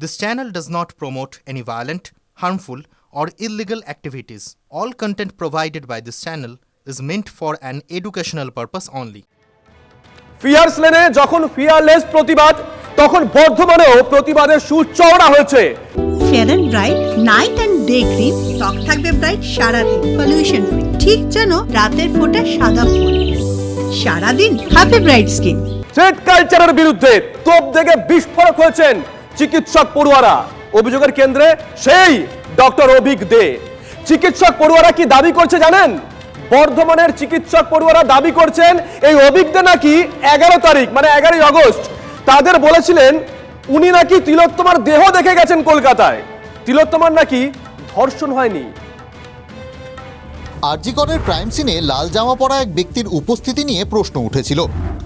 This channel does not promote any violent, harmful, or illegal activities. All content provided by this channel is meant for an educational purpose only. Fierce লেনে যখন fearless প্রতিবাদ তখন বর্ধমানেও প্রতিবাদের সুর চওড়া হয়েছে fair and bright night and day cream ত্বক থাকবে ব্রাইট সারাদিন পলিউশন ফ্রি ঠিক যেন রাতের ফোটা সাদা ফুল সারাদিন হ্যাপি ব্রাইট স্কিন স্ট্রেট কালচারের বিরুদ্ধে তোপ দেখে বিস্ফোরক হয়েছেন চিকিৎসক পড়ুয়ারা, অভিযোগের কেন্দ্রে সেই ডক্টর অভিক দে। চিকিৎসক পড়ুয়ারা কি দাবি করছে জানেন? বর্ধমানের চিকিৎসক পড়ুয়ারা দাবি করছেন, এই অভিক দে নাকি এগারো তারিখ মানে এগারোই আগস্ট, তাদের বলেছিলেন, উনি নাকি তিলোত্তমার দেহ দেখে গেছেন কলকাতায়। তিলোত্তমার নাকি ধর্ষণ হয়নি। আরজিকরের ক্রাইম সিনে লাল জামা পরা এক ব্যক্তির উপস্থিতি নিয়ে প্রশ্ন উঠেছিল।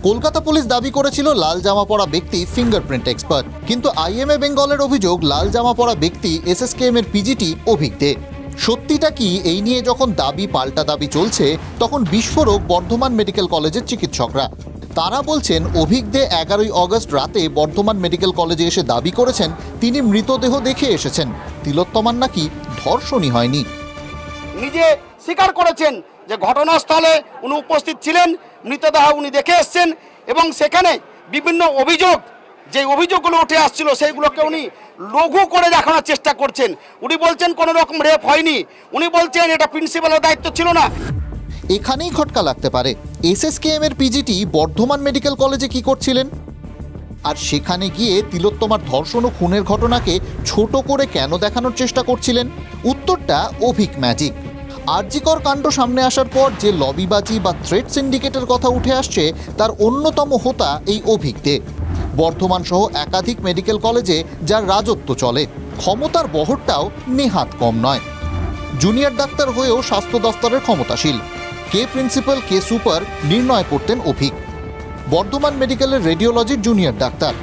কলকাতা পুলিশ দাবি করেছিল লাল জামা পরা ব্যক্তি ফিঙ্গারপ্রিন্ট এক্সপার্ট কিন্তু আইএমএ বেঙ্গলের অভিযোগ লাল জামা পরা ব্যক্তি এসএসকেএম এর পিজিটি অভিক দে সত্যিটা কি এই নিয়ে যখন দাবি পাল্টা দাবি চলছে, তখন বিস্ফোরক বর্ধমান মেডিকেল কলেজের চিকিৎসকরা। তারা বলছেন অভিক দে এগারোই অগস্ট রাতে বর্ধমান মেডিকেল কলেজে এসে দাবি করেছেন, তিনি মৃতদেহ দেখে এসেছেন। তিলোত্তমার নাকি ধর্ষণই হয়নি। নিজে স্বীকার করেছেন যে ঘটনাস্থলে উনি উপস্থিত ছিলেন, মৃতদেহ উনি দেখে এসছেন এবং সেখানে বিভিন্ন অভিযোগ, যে অভিযোগগুলো উঠে আসছিল সেইগুলোকে উনি লঘু করে দেখানোর চেষ্টা করছেন। উনি বলছেন কোনো রকম রেপ হয়নি। উনি বলছেন এটা প্রিন্সিপালের দায়িত্ব ছিল না। এখানেই খটকা লাগতে পারে। এসএসকেএম এর পিজিটি বর্ধমান মেডিকেল কলেজে কি করছিলেন? আর সেখানে গিয়ে তিলোত্তমার ধর্ষণ ও খুনের ঘটনাকে ছোট করে কেন দেখানোর চেষ্টা করছিলেন? উত্তরটা অভিক ম্যাজিক। আরজিকর কাণ্ড সামনে আসার পর যে লবিবাজি বা থ্রেড সিন্ডিকেটের কথা উঠে আসছে, তার অন্যতম হোতা এই অভিক বর্ধমান সহ একাধিক মেডিকেল কলেজে যার রাজত্ব চলে। ক্ষমতার বহরটাও নেহাত কম নয়। জুনিয়র ডাক্তার হয়েও স্বাস্থ্য দফতরের ক্ষমতাশীল। কে প্রিন্সিপাল কে সুপার নির্ণয় করতেন অভিক। বর্ধমান মেডিকেলের রেডিওলজির জুনিয়র ডাক্তার।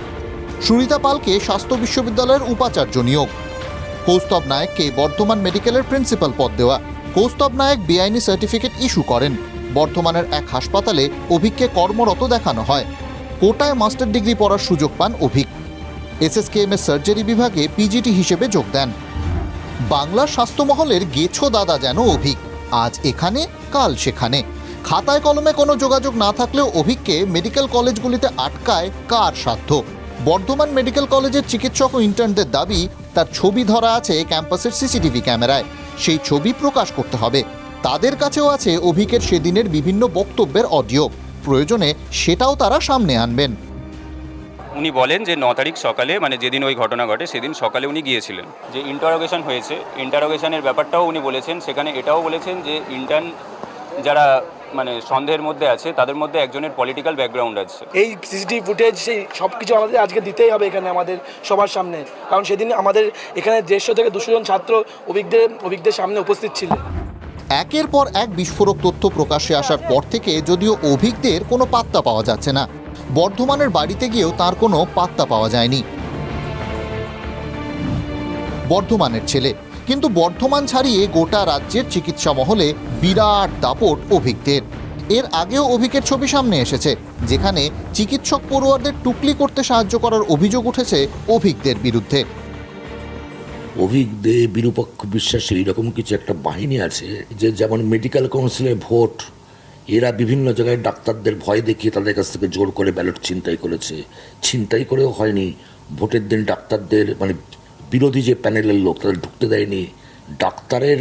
সুরিতা পালকে স্বাস্থ্য বিশ্ববিদ্যালয়ের উপাচার্য নিয়োগ। কৌস্তব নায়ককে বর্ধমান মেডিকেলের প্রিন্সিপাল পদ দেওয়া। কৌস্তব নায়ক বেআইনি সার্টিফিকেট ইস্যু করেন। বর্ধমানের এক হাসপাতালে অভিককে কর্মরত দেখানো হয়। কোটায় মাস্টার ডিগ্রি পড়ার সুযোগ পান অভিক। এসএসকেএম এর সার্জারি বিভাগে পিজিটি হিসেবে যোগ দেন। বাংলার স্বাস্থ্যমহলের গেছো দাদা যেন অভিক। আজ এখানে, কাল সেখানে। খাতায় কলমে কোনো যোগাযোগ না থাকলেও অভিককে মেডিকেল কলেজগুলিতে আটকায় কার সাধ্য? বর্ধমান মেডিকেল কলেজের চিকিৎসক ও ইন্টার্নদের দাবি, তার ছবি ধরা আছে ক্যাম্পাসের সিসিটিভি ক্যামেরায়। সেই ছবি প্রকাশ করতে হবে। তাদের কাছেও আছে অভিকের সেদিনের বিভিন্ন বক্তব্যের অডিও প্রয়োজনে সেটাও তারা সামনে আনবেন। উনি বলেন যে, ন তারিখ সকালে মানে যেদিন ওই ঘটনা ঘটে, সেদিন সকালে উনি গিয়েছিলেন। যে ইন্টারোগেশন হয়েছে ইন্টারোগেশনের ব্যাপারটাও উনি বলেছেন। সেখানে এটাও বলেছেন যে ইন্টার্ন যারা মানে সন্দেহের মধ্যে আছে তাদের মধ্যে একজনের পলিটিক্যাল ব্যাকগ্রাউন্ড আছে। এই সিসিটিভি ফুটেজ সেই সব কিছু আমাদের আজকে দিতেই হবে এখানে আমাদের সবার সামনে। কারণ সেদিন আমাদের এখানে দেড়শো থেকে দুশো জন ছাত্র অভিজ্ঞদের অভিজ্ঞদের সামনে উপস্থিত ছিলেন একের পর এক বিস্ফোরক তথ্য প্রকাশ্যে আসার পর থেকে যদিও অভিজ্ঞদের কোনো পাত্তা পাওয়া যাচ্ছে না। বর্ধমানের বাড়িতে গিয়েও তার কোনো পাত্তা পাওয়া যায়নি। বর্ধমানের ছেলে কিন্তু বর্ধমান ছাড়িয়ে গোটা রাজ্যের চিকিৎসা মহলে বিরাট দাপট অভিজ্ঞদের এর আগেও অভিকের ছবি সামনে এসেছে, যেখানে চিকিৎসক পড়ুয়াদের টুকলি করতে সাহায্য করার অভিযোগ উঠেছে অভিজ্ঞদের বিরুদ্ধে। অভিক দে বিরূপক্ষ বিশ্বাসের এরকম কিছু একটা বাহিনী আছে যে যেমন মেডিকেল কাউন্সিলের ভোট, এরা বিভিন্ন জায়গায় ডাক্তারদের ভয় দেখিয়ে তাদের কাছ থেকে জোর করে ব্যালট ছিনতাই করেছে। ছিনতাই করেও হয়নি। ভোটের দিন ডাক্তারদের মানে বিরোধী যে প্যানেলের লোক তাদের ঢুকতে দেয়নি, ডাক্তারের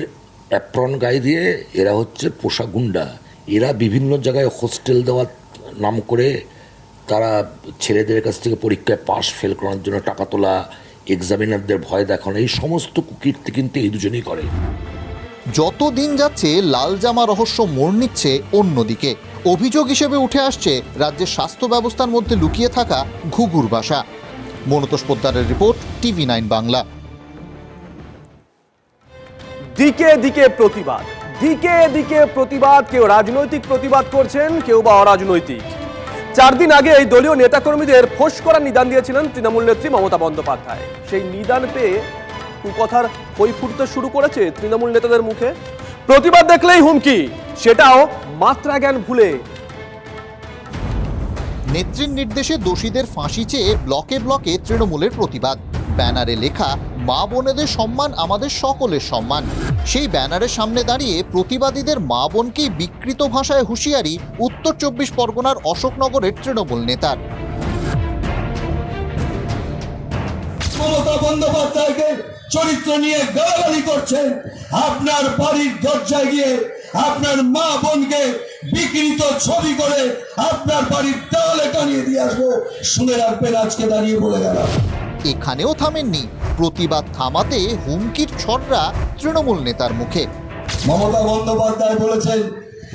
অ্যাপ্রন গায়ে দিয়ে এরা হচ্ছে পোষা গুন্ডা। এরা বিভিন্ন জায়গায় হোস্টেল দেওয়ার নাম করে তারা ছেলেদের কাছ থেকে পরীক্ষায় পাস ফেল করানোর জন্য টাকা তোলা এক্সামিনারদের ভয় দেখানো, এই সমস্ত কুকীর্তি কিন্তু এই দুজনেই করে। যত দিন যাচ্ছে লাল জামা রহস্য মোড় নিচ্ছে অন্যদিকে। অভিযোগ হিসেবে উঠে আসছে, রাজ্যের স্বাস্থ্য ব্যবস্থার মধ্যে লুকিয়ে থাকা ঘুঘুর বাসা। মনতোষ পোদ্দারের রিপোর্ট, টিভি নাইন বাংলা। দিকে দিকে প্রতিবাদ, দিকে দিকে প্রতিবাদ, কেউ রাজনৈতিক প্রতিবাদ করছেন, কেউ বা অরাজনৈতিক। চার দিন আগে এই দলীয় নেতাকর্মীদের ফোঁস করার নিদান দিয়েছিলেন তৃণমূল নেত্রী মমতা বন্দ্যোপাধ্যায়। সেই নিদান পেয়ে কুকথার হই ফুটতে শুরু করেছে তৃণমূল নেতাদের মুখে। প্রতিবাদ দেখলেই হুমকি, সেটাও মাত্রা জ্ঞান ভুলে নেত্রীর নির্দেশে দোষীদের ফাঁসি চেয়ে ব্লকে ব্লকে তৃণমূলের প্রতিবাদ। ব্যানারে লেখা, মা বোনেদের সম্মান আমাদের সকলের সম্মান। সেই ব্যানারের সামনে দাঁড়িয়ে প্রতিবাদীদের মা বোনকেই বিকৃত ভাষায় হুঁশিয়ারি উত্তর চব্বিশ পরগনার অশোকনগরের তৃণমূল নেতার। মমতা বন্দ্যোপাধ্যায়কে চরিত্র নিয়ে গালাগালি করছেন। আপনার বাড়ির দরজায় গিয়ে আপনার মা বোনকে বিকৃত ছবি করে আপনার বাড়ির দেওয়ালে টানিয়ে দিয়ে আসব। শুনে রাখবেন আজকে দাঁড়িয়ে বলে গেলাম। এখানেও থামেননি। প্রতিবাদ থামাতে হুমকির ছড়রা তৃণমূল নেতার মুখে। মমতা বন্দ্যোপাধ্যায় বলেছেন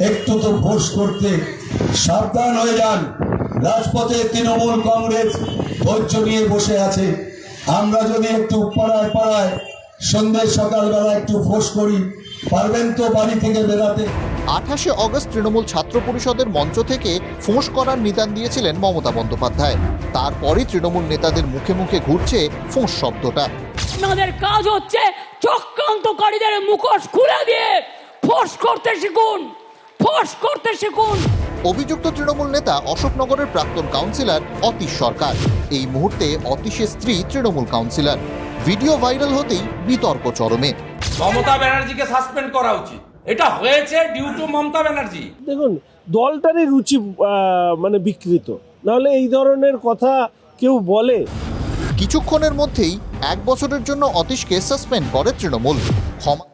একটু তো ভোস করতে সাবধান হয়ে যান। রাজপথে তৃণমূল কংগ্রেস ধৈর্য নিয়ে বসে আছে। আমরা যদি একটু পাড়ায় পাড়ায় সন্ধ্যে সকালবেলা একটু ফোঁস করি পারবেন তো বাড়ি থেকে বেরাতে? আঠাশে অগস্ট তৃণমূল ছাত্র পরিষদের মঞ্চ থেকে ফোঁস করার নিদান দিয়েছিলেন মমতা বন্দ্যোপাধ্যায়। তারপরই তৃণমূল নেতাদের মুখে মুখে ঘুরছে ফোঁস শব্দটা। আপনাদের কাজ হচ্ছে চক্রান্তকারীদের মুখোশ খুলে দিয়ে ফোর্স করতে শিখুন ফোর্স করতে শিখুন। অভিযুক্ত তৃণমূল নেতা অশোকনগরের প্রাক্তন কাউন্সিলর অতীশ সরকার। এই মুহূর্তে অতীশের স্ত্রী তৃণমূল কাউন্সিলর। ভিডিও ভাইরাল হতেই বিতর্ক চরমে। মমতা ব্যানার্জিকে সাসপেন্ড করা উচিত। এটা হয়েছে ডিউ টু মমতা ব্যানার্জি। দেখুন দলটারই রুচি মানে বিকৃত। নাহলে এই ধরনের কথা কেউ বলে। কিছুক্ষণের মধ্যেই এক বছরের জন্য অতীশকে সাসপেন্ড করে তৃণমূল। ক্ষমা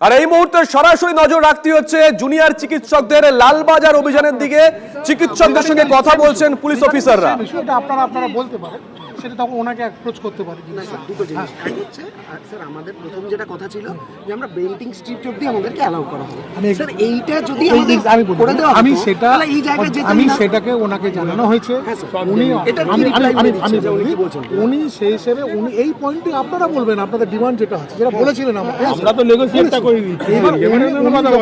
আর এই মুহূর্তে সরাসরি নজর রাখতে হচ্ছে জুনিয়র চিকিৎসকদের লালবাজার অভিযানের দিকে। চিকিৎসকদের সঙ্গে কথা বলছেন পুলিশ অফিসাররা। আপনারা আপনারা বলতে পারেন। সেটা তখন ওনাকে অ্যাপ্রোচ করতে পারি। দুটো জিনিস। এক হচ্ছে আর স্যার আমাদের প্রথম যেটা কথা ছিল যে আমরা বেন্টিং স্ট্রিট অবধি আমাদেরকে অ্যালাউ করা হবে স্যার এইটা যদি আমাদের আমি করে দেওয়া আমি সেটা এই জায়গায় যেতাম আমি সেটাকে ওনাকে জানানো হয়েছে। হ্যাঁ, উনি এটা আমি আমি আমি উনি বলি, কি বলছেন? উনি সেই হিসেবে উনি এই পয়েন্টটি আপনারা বলবেন আপনাদের ডিমান্ড যেটা আছে যেটা বলেছিলেন আমাকে। আমরা তো negotiate-টা করে দিচ্ছি। এবার উনি-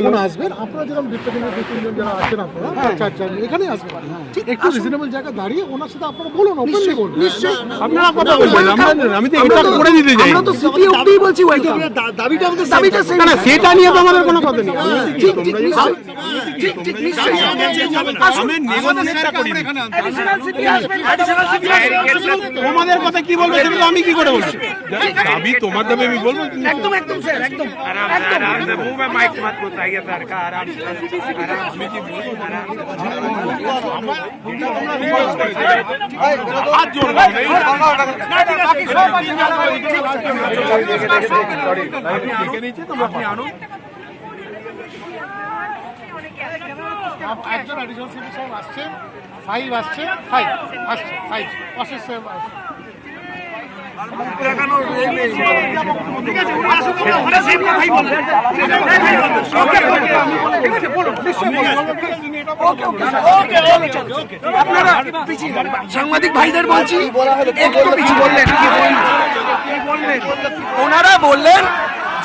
উনি আসবেন আপনারা যেরকম ডিপ্রেশনের যারা আছেন আপনারা হ্যাঁ। চার চার এখানেই আসবেন ঠিক একটু রিজনেবল জায়গা দাঁড়িয়ে ওনার সাথে আপনারা বলুন ওপেনলি বলুন। নিশ্চয়ই। আপনারা কথা বলবেন আমি তো এটা তো- করে দিতে চাই আমরা তো সিপি অবধি বলছি welcome। দাবিটা আমাদের দাবিটা same। না, না, সেটা নিয়ে তো আমাদের কোনো কথা নেই ঠিক, ঠিক, ঠিক, ঠিক, নিশ্চয়ই। আসুন, additional CP আসবেন, additional CP আসবেন। তোমাদের কথা কি বলবে সেটা তো আমি কি করে বলব দাবি তোমার দাবি আমি বলব একদম একদম স্যার একদম একদম একজন অ্যাডিশনাল সিপি সাহেব ফাইভ আসছে ফাইভ আসছে ফাইভ অশেষ সাহেব আসছে আপনারা পিছিয়ে। সাংবাদিক ভাইদের বলছি একটু পিছিয়ে বললেন। ওনারা বললেন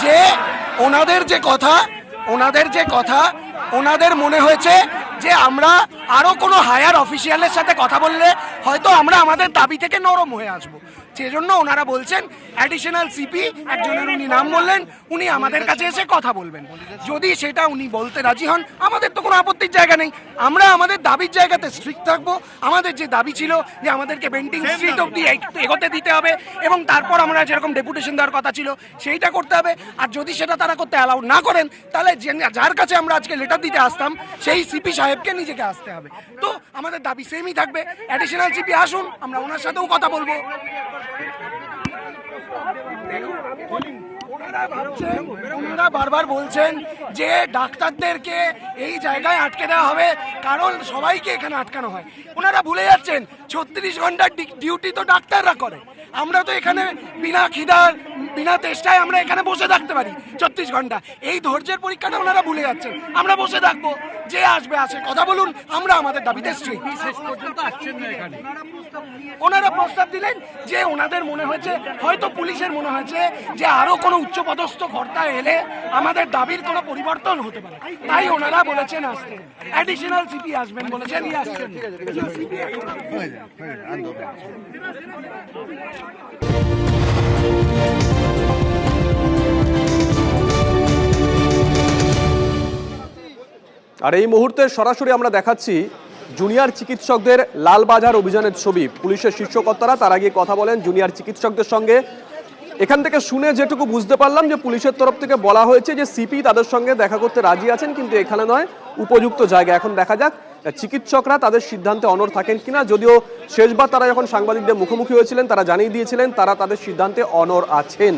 যে ওনাদের যে কথা ওনাদের যে কথা ওনাদের মনে হয়েছে যে আমরা আরও কোনো হায়ার অফিসিয়ালের সাথে কথা বললে হয়তো আমরা আমাদের দাবি থেকে নরম হয়ে আসব। সেজন্য ওনারা বলছেন অ্যাডিশনাল সিপি একজনের উনি নাম বললেন উনি আমাদের কাছে এসে কথা বলবেন। যদি সেটা উনি বলতে রাজি হন আমাদের তো কোনো আপত্তির জায়গা নেই। আমরা আমাদের দাবির জায়গাতে স্ট্রিক্ট থাকব। আমাদের যে দাবি ছিল যে আমাদেরকে বেন্টিং স্ট্রিট অব্দি এগোতে দিতে হবে এবং তারপর আমরা যেরকম ডেপুটেশন দেওয়ার কথা ছিল সেইটা করতে হবে। আর যদি সেটা তারা করতে অ্যালাউ না করেন তাহলে যার কাছে আমরা আজকে লেটার দিতে আসতাম সেই সিপি সাহেবকে নিজেকে আসতে হবে। তো আমাদের দাবি সেমই থাকবে। অ্যাডিশনাল সিপি আসুন আমরা ওনার সাথেও কথা বলব। ওনারা বারবার বলছেন যে ডাক্তারদেরকে এই জায়গায় আটকে দেওয়া হবে, কারণ সবাইকে এখানে আটকানো হয়। ওনারা ভুলে যাচ্ছেন, ছত্রিশ ঘণ্টার ডিউটি তো ডাক্তাররা করে। আমরা তো এখানে বিনা খিদার, বিনা তেষ্টায় আমরা এখানে বসে থাকতে পারি, ছত্রিশ ঘণ্টা। এই ধৈর্যের পরীক্ষাটা ওনারা ভুলে যাচ্ছেন। আমরা বসে থাকব। যে আসবে আসে কথা বলুন আমরা আমাদের দাবিতে strict। ওনারা প্রস্তাব দিলেন যে ওনাদের মনে হয়েছে হয়তো পুলিশের মনে হয়েছে যে আরও কোনো উচ্চপদস্থ কর্তা এলে আমাদের দাবির কোনো পরিবর্তন হতে পারে। তাই ওনারা বলেছেন আসতে। অ্যাডিশনাল সিপি আসবেন বলেছেন। আর এই মুহূর্তে সরাসরি আমরা দেখাচ্ছি জুনিয়র চিকিৎসকদের লালবাজার অভিযানের ছবি। পুলিশের শীর্ষকর্তারা তারা গিয়ে কথা বলেন জুনিয়র চিকিৎসকদের সঙ্গে। এখান থেকে শুনে যেটুকু বুঝতে পারলাম যে পুলিশের তরফ থেকে বলা হয়েছে যে সিপি তাদের সঙ্গে দেখা করতে রাজি আছেন, কিন্তু এখানে নয়, উপযুক্ত জায়গা। এখন দেখা যাক, চিকিৎসকরা তাদের সিদ্ধান্তে অনড় থাকেন কিনা। যদিও শেষবার তারা যখন সাংবাদিকদের মুখোমুখি হয়েছিলেন, তারা জানিয়ে দিয়েছিলেন তারা তাদের সিদ্ধান্তে অনড় আছেন।